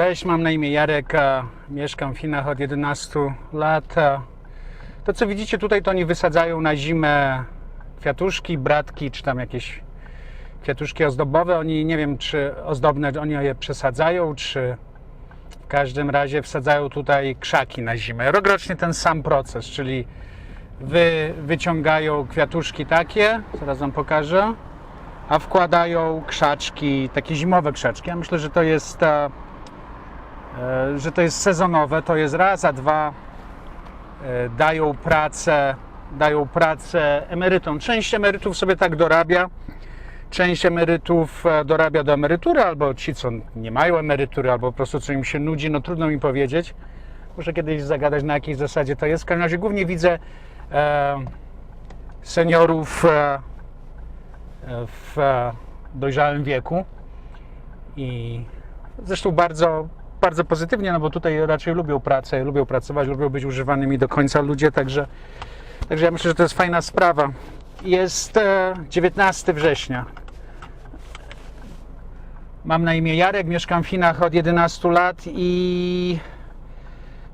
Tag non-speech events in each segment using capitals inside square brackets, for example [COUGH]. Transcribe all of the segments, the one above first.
Cześć, mam na imię Jarek, mieszkam w Chinach od 11 lat. To co widzicie tutaj, to oni wysadzają na zimę kwiatuszki, bratki, czy tam jakieś kwiatuszki ozdobowe. Oni nie wiem, czy ozdobne oni je przesadzają, czy w każdym razie wsadzają tutaj krzaki na zimę. Rokrocznie ten sam proces, czyli wy, wyciągają kwiatuszki takie, zaraz wam pokażę, a wkładają krzaczki, takie zimowe krzaczki. Ja myślę, że to jest e, że to jest sezonowe, to jest raz, a dwa e, dają pracę, dają pracę emerytom. Część emerytów sobie tak dorabia, część emerytów e, dorabia do emerytury, albo ci, co nie mają emerytury, albo po prostu co im się nudzi, no trudno mi powiedzieć. Muszę kiedyś zagadać, na jakiej zasadzie to jest. W każdym razie głównie widzę e, seniorów e, w e, dojrzałym wieku i zresztą bardzo, bardzo pozytywnie, no bo tutaj raczej lubią pracę, lubią pracować, lubią być używanymi do końca ludzie, także, także ja myślę, że to jest fajna sprawa. Jest e, 19 września. Mam na imię Jarek, mieszkam w Chinach od 11 lat i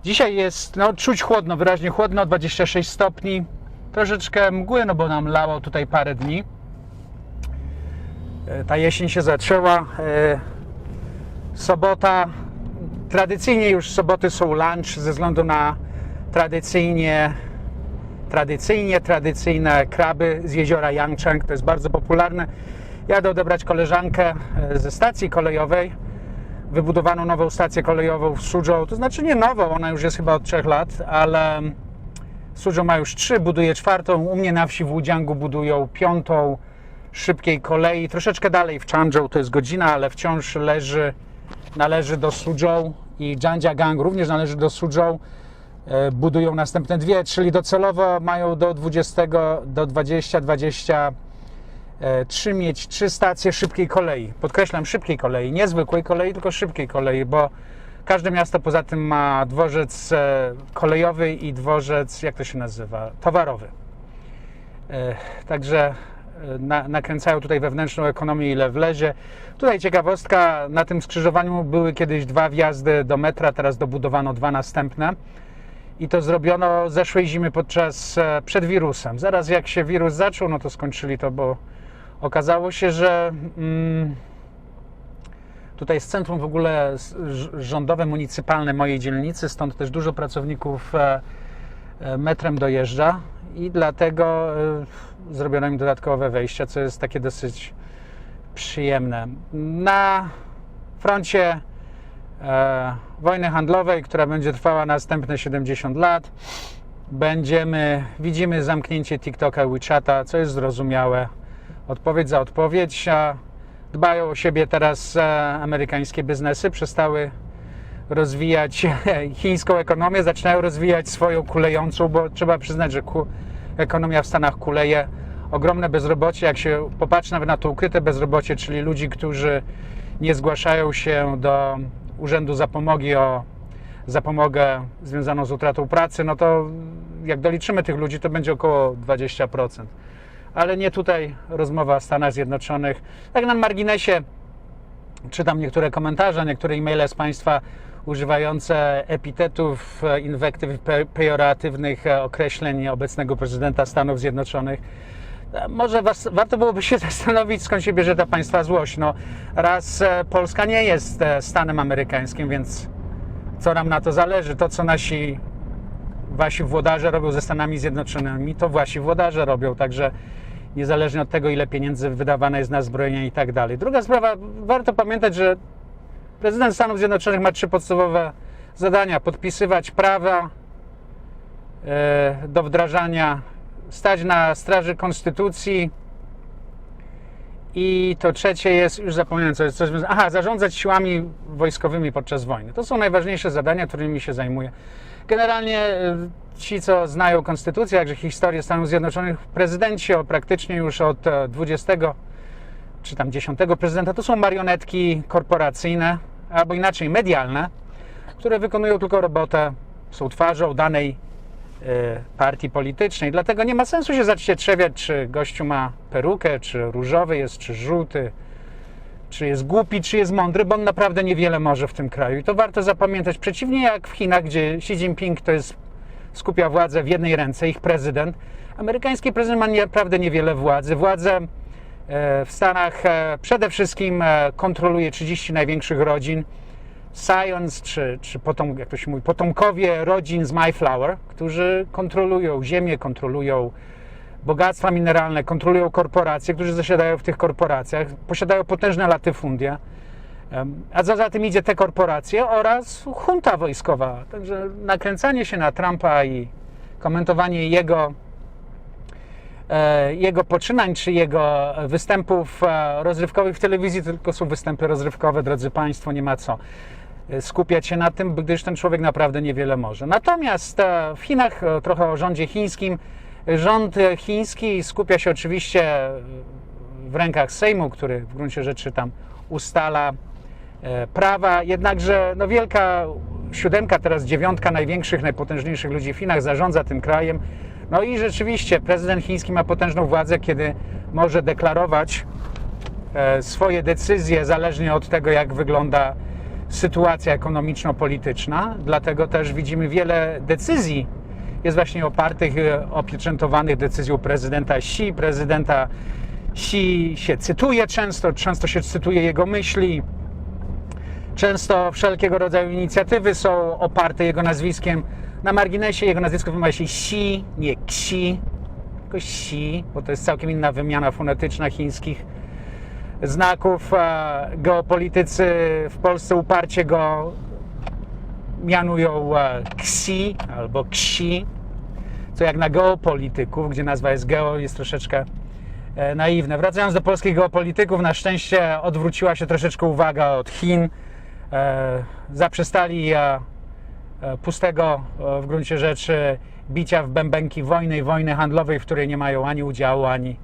dzisiaj jest, no czuć chłodno, wyraźnie chłodno, 26 stopni. Troszeczkę mgły, no bo nam lało tutaj parę dni. E, Ta jesień się zaczęła. E, Sobota, tradycyjnie już soboty są lunch ze względu na tradycyjnie, tradycyjnie, tradycyjne kraby z jeziora Yangcheng. To jest bardzo popularne. Jadę odebrać koleżankę e, ze stacji kolejowej. Wybudowano nową stację kolejową w Suzhou. To znaczy nie nową, ona już jest chyba od 3 lat, ale Suzhou ma już trzy, buduje czwartą. U mnie na wsi w Łudziangu budują piątą szybkiej kolei. Troszeczkę dalej w Changzhou to jest godzina, ale wciąż leży, należy do Suzhou i Zhangjiagang również należy do Suzhou. E, Budują następne dwie, czyli docelowo mają do 20, do 20, 23 mieć trzy stacje szybkiej kolei. Podkreślam szybkiej kolei, nie zwykłej kolei, tylko szybkiej kolei, bo każde miasto poza tym ma dworzec e, kolejowy i dworzec, jak to się nazywa, towarowy. E, Także e, na, nakręcają tutaj wewnętrzną ekonomię, ile wlezie. Tutaj ciekawostka, na tym skrzyżowaniu były kiedyś dwa wjazdy do metra, teraz dobudowano dwa następne. I to zrobiono zeszłej zimy podczas, e, przed wirusem. Zaraz jak się wirus zaczął, no to skończyli to, bo okazało się, że mm, tutaj jest centrum w ogóle rządowe, municypalne mojej dzielnicy, stąd też dużo pracowników e, metrem dojeżdża i dlatego e, zrobiono im dodatkowe wejścia, co jest takie dosyć przyjemne. Na froncie e, wojny handlowej, która będzie trwała następne 70 lat, będziemy, widzimy zamknięcie TikToka i WeChata, co jest zrozumiałe. Odpowiedź za odpowiedź. Dbają o siebie teraz e, amerykańskie biznesy, przestały rozwijać [LAUGHS] chińską ekonomię, zaczynają rozwijać swoją kulejącą, bo trzeba przyznać, że ekonomia w Stanach kuleje. Ogromne bezrobocie, jak się popatrzy nawet na to ukryte bezrobocie, czyli ludzi, którzy nie zgłaszają się do Urzędu Zapomogi o zapomogę związaną z utratą pracy, no to jak doliczymy tych ludzi, to będzie około 20%. Ale nie tutaj rozmowa o Stanach Zjednoczonych. Tak na marginesie czytam niektóre komentarze, niektóre e-maile z Państwa używające epitetów, e, inwektyw, pe- pejoratywnych e, określeń obecnego prezydenta Stanów Zjednoczonych. E, Może was, warto byłoby się [LAUGHS] zastanowić, skąd się bierze ta Państwa złość. No, raz Polska nie jest Stanem amerykańskim, więc co nam na to zależy? To, co nasi wasi włodarze robią ze Stanami Zjednoczonymi, to wasi włodarze robią, także niezależnie od tego, ile pieniędzy wydawane jest na zbrojenia i tak dalej. Druga sprawa, warto pamiętać, że prezydent Stanów Zjednoczonych ma trzy podstawowe zadania: podpisywać prawa e, do wdrażania, stać na straży konstytucji. I to trzecie jest, już zapomniałem, co jest, co jest aha, zarządzać siłami wojskowymi podczas wojny. To są najważniejsze zadania, którymi się zajmuje. Generalnie e, ci, co znają konstytucję, jakże historię Stanów Zjednoczonych, prezydenci o praktycznie już od e, 20 czy tam 10 prezydenta, to są marionetki korporacyjne, albo inaczej medialne, które wykonują tylko robotę, są twarzą danej e, partii politycznej. Dlatego nie ma sensu się zacietrzewiać, czy gościu ma perukę, czy różowy jest, czy żółty, czy jest głupi, czy jest mądry, bo on naprawdę niewiele może w tym kraju. I to warto zapamiętać. Przeciwnie jak w Chinach, gdzie Xi Jinping to jest, skupia władzę w jednej ręce, ich prezydent. Amerykański prezydent ma naprawdę niewiele władzy. Władzę w Stanach e, przede wszystkim e, kontroluje 30 największych rodzin. Science, czy, czy potom, jak to się mówi, potomkowie rodzin z Mayflower, którzy kontrolują ziemię, kontrolują bogactwa mineralne, kontrolują korporacje, którzy zasiadają w tych korporacjach, posiadają potężne latyfundia. A za, za tym idzie te korporacje oraz junta wojskowa. Także nakręcanie się na Trumpa i komentowanie jego, e, jego poczynań czy jego występów e, rozrywkowych w telewizji tylko są występy rozrywkowe, drodzy Państwo, nie ma co e, skupiać się na tym, gdyż ten człowiek naprawdę niewiele może. Natomiast e, w Chinach, e, trochę o rządzie chińskim, rząd e, chiński skupia się oczywiście w rękach Sejmu, który w gruncie rzeczy tam ustala e, prawa, jednakże no wielka siódemka, teraz dziewiątka największych, najpotężniejszych ludzi w Chinach zarządza tym krajem. No i rzeczywiście prezydent chiński ma potężną władzę, kiedy może deklarować e, swoje decyzje zależnie od tego, jak wygląda sytuacja ekonomiczno-polityczna. Dlatego też widzimy wiele decyzji jest właśnie opartych, e, opieczętowanych decyzją prezydenta Xi. Prezydenta Xi się cytuje często, często się cytuje jego myśli. Często wszelkiego rodzaju inicjatywy są oparte jego nazwiskiem. Na marginesie jego nazwisko wymawia się Xi, nie Xi, tylko Xi, bo to jest całkiem inna wymiana fonetyczna chińskich znaków. Geopolitycy w Polsce uparcie go mianują Xi albo Xi, co jak na geopolityków, gdzie nazwa jest geo, jest troszeczkę e, naiwne. Wracając do polskich geopolityków, na szczęście odwróciła się troszeczkę uwaga od Chin. E, Zaprzestali pustego e, w gruncie rzeczy bicia w bębenki wojny wojny handlowej, w której nie mają ani udziału, ani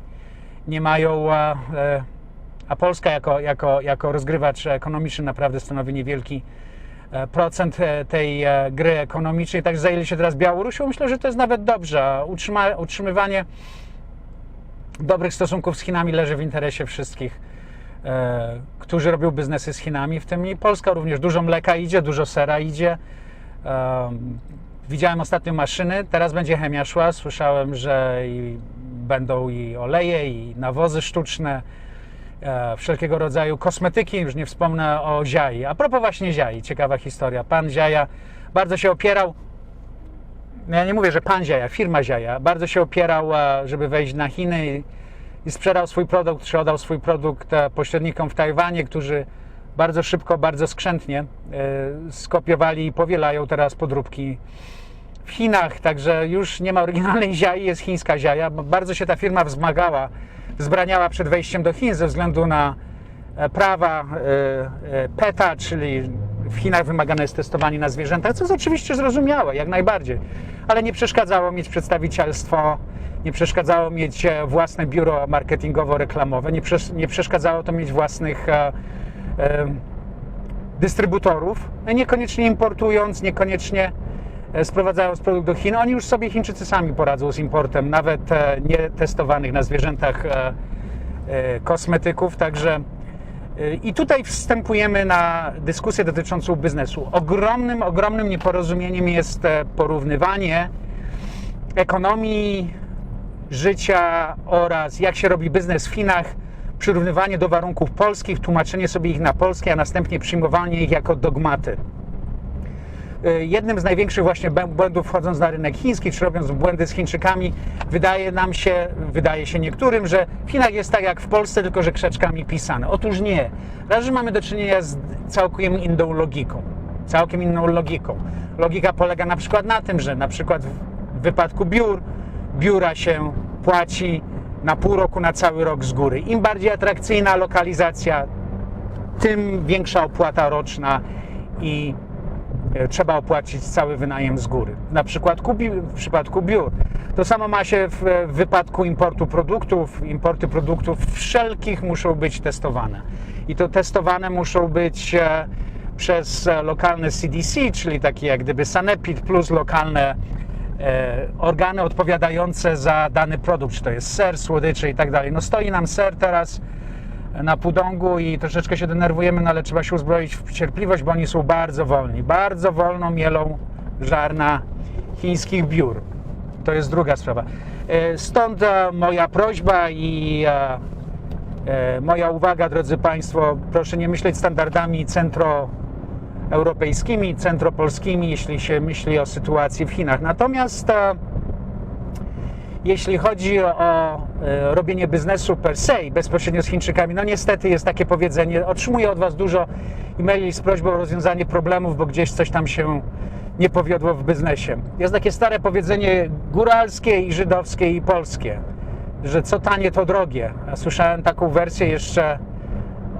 nie mają. e, e, A Polska jako, jako, jako rozgrywacz ekonomiczny naprawdę stanowi niewielki e, procent e, tej e, gry ekonomicznej. Także zajęli się teraz Białorusią. Myślę, że to jest nawet dobrze. Utrzyma, utrzymywanie dobrych stosunków z Chinami leży w interesie wszystkich, e, którzy robią biznesy z Chinami, w tym i Polska również. Dużo mleka idzie, dużo sera idzie. Em, widziałem ostatnio maszyny, teraz będzie chemia szła. Słyszałem, że i będą i oleje, i nawozy sztuczne, e, wszelkiego rodzaju kosmetyki, już nie wspomnę o Ziai. A propos właśnie Ziai, ciekawa historia. Pan Ziaja bardzo się opierał no ja nie mówię, że pan Ziaja, firma Ziaja, bardzo się opierał, e, żeby wejść na Chiny i, i sprzedał swój produkt, czy oddał swój produkt e, pośrednikom w Tajwanie, którzy bardzo szybko, bardzo skrzętnie e, skopiowali i powielają teraz podróbki w Chinach, także już nie ma oryginalnej ziai, jest chińska ziaja. Bardzo się ta firma wzmagała, wzbraniała przed wejściem do Chin ze względu na e, prawa e, PETA, czyli w Chinach wymagane jest testowanie na zwierzętach, co jest oczywiście zrozumiałe, jak najbardziej, ale nie przeszkadzało mieć przedstawicielstwo, nie przeszkadzało mieć własne biuro marketingowo-reklamowe, nie, przesz- nie przeszkadzało to mieć własnych dystrybutorów, niekoniecznie importując, niekoniecznie e, sprowadzając produkt do Chin. Oni już sobie Chińczycy sami poradzą z importem, nawet e, nie testowanych na zwierzętach e, kosmetyków, także i tutaj wstępujemy na dyskusję dotyczącą biznesu. Ogromnym, ogromnym nieporozumieniem jest porównywanie ekonomii, życia oraz jak się robi biznes w Chinach, przyrównywanie do warunków polskich, tłumaczenie sobie ich na polskie, a następnie przyjmowanie ich jako dogmaty. Y, Jednym z największych właśnie błędów wchodząc na rynek chiński, czy robiąc błędy z Chińczykami, wydaje nam się, wydaje się niektórym, że w Chinach jest tak jak w Polsce, tylko że krzeczkami pisane. Otóż nie. Raz, że mamy do czynienia z całkiem inną logiką. Całkiem inną logiką. Logika polega na przykład na tym, że na przykład w wypadku biur, biura się płaci na pół roku, na cały rok z góry. Im bardziej atrakcyjna lokalizacja, tym większa opłata roczna i e, trzeba opłacić cały wynajem z góry. Na przykład w przypadku biur. To samo ma się w, w wypadku importu produktów. Importy produktów wszelkich muszą być testowane. I to testowane muszą być e, przez e, lokalne CDC, czyli takie jak gdyby Sanepid plus lokalne e, organy odpowiadające za dany produkt, czy to jest ser, słodycze i tak dalej. No stoi nam ser teraz na Pudongu i troszeczkę się denerwujemy, no ale trzeba się uzbroić w cierpliwość, bo oni są bardzo wolni. Bardzo wolno mielą żarna chińskich biur. To jest druga sprawa. E, Stąd e, moja prośba i e, e, moja uwaga, drodzy Państwo, proszę nie myśleć standardami centroeuropejskimi, centropolskimi, jeśli się myśli o sytuacji w Chinach. Natomiast e, jeśli chodzi o e, robienie biznesu per se, bezpośrednio z Chińczykami, no niestety jest takie powiedzenie, otrzymuję od Was dużo e-maili z prośbą o rozwiązanie problemów, bo gdzieś coś tam się nie powiodło w biznesie. Jest takie stare powiedzenie góralskie i żydowskie i polskie, że co tanie to drogie. Ja słyszałem taką wersję jeszcze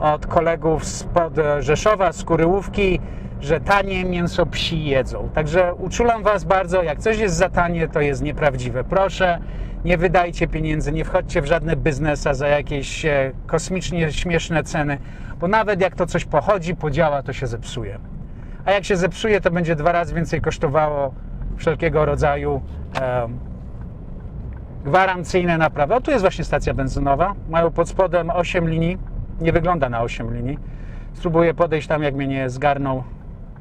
od kolegów spod Rzeszowa, z Kuryłówki, że tanie mięso psi jedzą. Także uczulam Was bardzo, jak coś jest za tanie, to jest nieprawdziwe. Proszę, nie wydajcie pieniędzy, nie wchodźcie w żadne biznesa za jakieś e, kosmicznie śmieszne ceny, bo nawet jak to coś pochodzi, podziała, to się zepsuje. A jak się zepsuje, to będzie dwa razy więcej kosztowało wszelkiego rodzaju em, gwarancyjne naprawy. O, tu jest właśnie stacja benzynowa. Mają pod spodem 8 linii. Nie wygląda na 8 linii. Spróbuję podejść tam, jak mnie nie zgarną.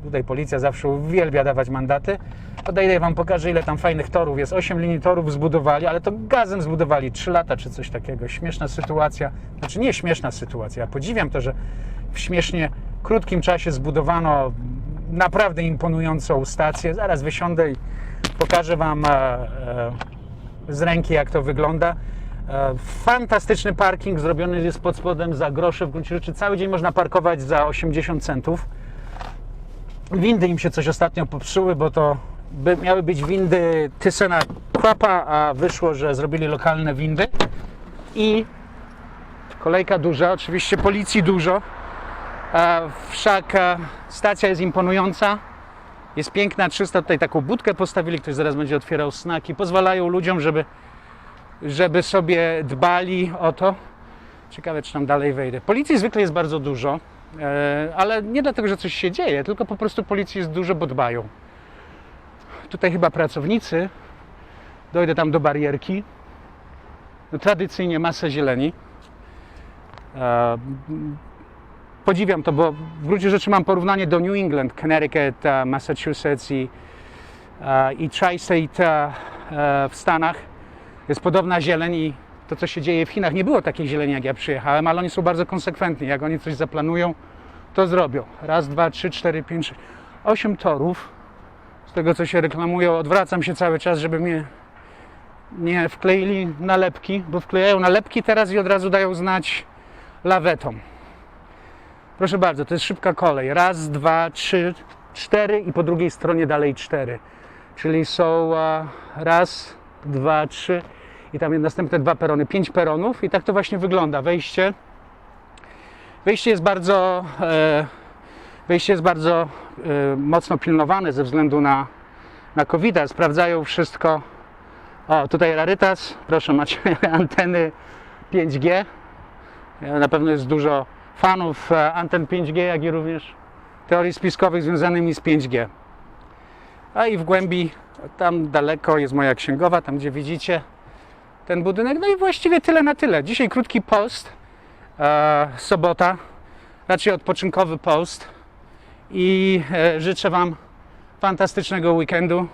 Tutaj policja zawsze uwielbia dawać mandaty. Podejdę Wam pokażę, ile tam fajnych torów jest. 8 linii torów zbudowali, ale to gazem zbudowali 3 lata czy coś takiego. Śmieszna sytuacja. Znaczy nie śmieszna sytuacja. Ja podziwiam to, że w śmiesznie krótkim czasie zbudowano naprawdę imponującą stację. Zaraz wysiądę i pokażę Wam e, e, z ręki, jak to wygląda. E, Fantastyczny parking zrobiony jest pod spodem za grosze. W gruncie rzeczy cały dzień można parkować za 80 centów. Windy im się coś ostatnio popsuły, bo to by, miały być windy Tysena Kwapa, a wyszło, że zrobili lokalne windy. I kolejka duża, oczywiście policji dużo. Wszak e, stacja jest imponująca. Jest piękna, 300 tutaj taką budkę postawili, ktoś zaraz będzie otwierał snaki. Pozwalają ludziom, żeby, żeby sobie dbali o to. Ciekawe, czy tam dalej wejdę. Policji zwykle jest bardzo dużo, ale nie dlatego, że coś się dzieje, tylko po prostu policji jest dużo, bo dbają. Tutaj chyba pracownicy. Dojdę tam do barierki. No, tradycyjnie masę zieleni. E, podziwiam to, bo w gruncie rzeczy mam porównanie do New England, Connecticut, e, Massachusetts i, e, i Tri-State e, e, w Stanach. Jest podobna zieleń i to, co się dzieje w Chinach, nie było takiej zieleni, jak ja przyjechałem, ale oni są bardzo konsekwentni. Jak oni coś zaplanują, to zrobią. Raz, dwa, trzy, cztery, pięć, sześć, osiem torów. Z tego, co się reklamują, odwracam się cały czas, żeby mnie nie wkleili nalepki, bo wklejają nalepki teraz i od razu dają znać lawetą. Proszę bardzo, to jest szybka kolej. Raz, dwa, trzy, cztery i po drugiej stronie dalej cztery. Czyli są raz, dwa, trzy i tam następne dwa perony, pięć peronów i tak to właśnie wygląda. Wejście. Wejście jest bardzo, e, wejście jest bardzo e, mocno pilnowane ze względu na, na covid -a. Sprawdzają wszystko. O, tutaj rarytas. Proszę, macie [LAUGHS] anteny 5G. E, Na pewno jest dużo fanów anten 5G, jak i również teorii spiskowych związanymi z 5G. A i w głębi, tam daleko jest moja księgowa, tam gdzie widzicie ten budynek. No i właściwie tyle na tyle. Dzisiaj krótki post, e, sobota, raczej odpoczynkowy post i e, życzę Wam fantastycznego weekendu.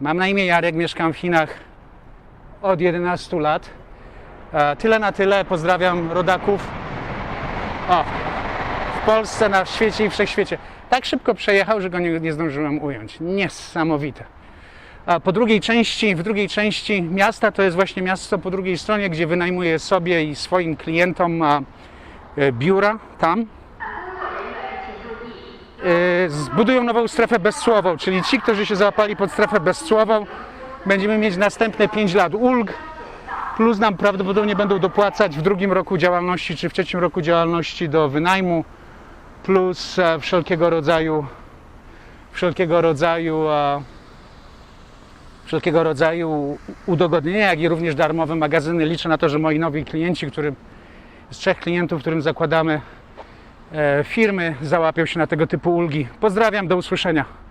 Mam na imię Jarek, mieszkam w Chinach od 11 lat. E, tyle na tyle, pozdrawiam rodaków. O, w Polsce, na świecie i wszechświecie. Tak szybko przejechał, że go nie, nie zdążyłem ująć. Niesamowite. Po drugiej części, w drugiej części miasta to jest właśnie miasto po drugiej stronie, gdzie wynajmuję sobie i swoim klientom e, biura tam. E, Zbudują nową strefę bezcłową, czyli ci, którzy się załapali pod strefę bezcłową, będziemy mieć następne 5 lat ulg, plus nam prawdopodobnie będą dopłacać w drugim roku działalności czy w trzecim roku działalności do wynajmu, plus e, wszelkiego rodzaju wszelkiego rodzaju wszelkiego rodzaju udogodnienia, jak i również darmowe magazyny. Liczę na to, że moi nowi klienci, którym z trzech klientów, którym zakładamy e, firmy, załapią się na tego typu ulgi. Pozdrawiam, do usłyszenia.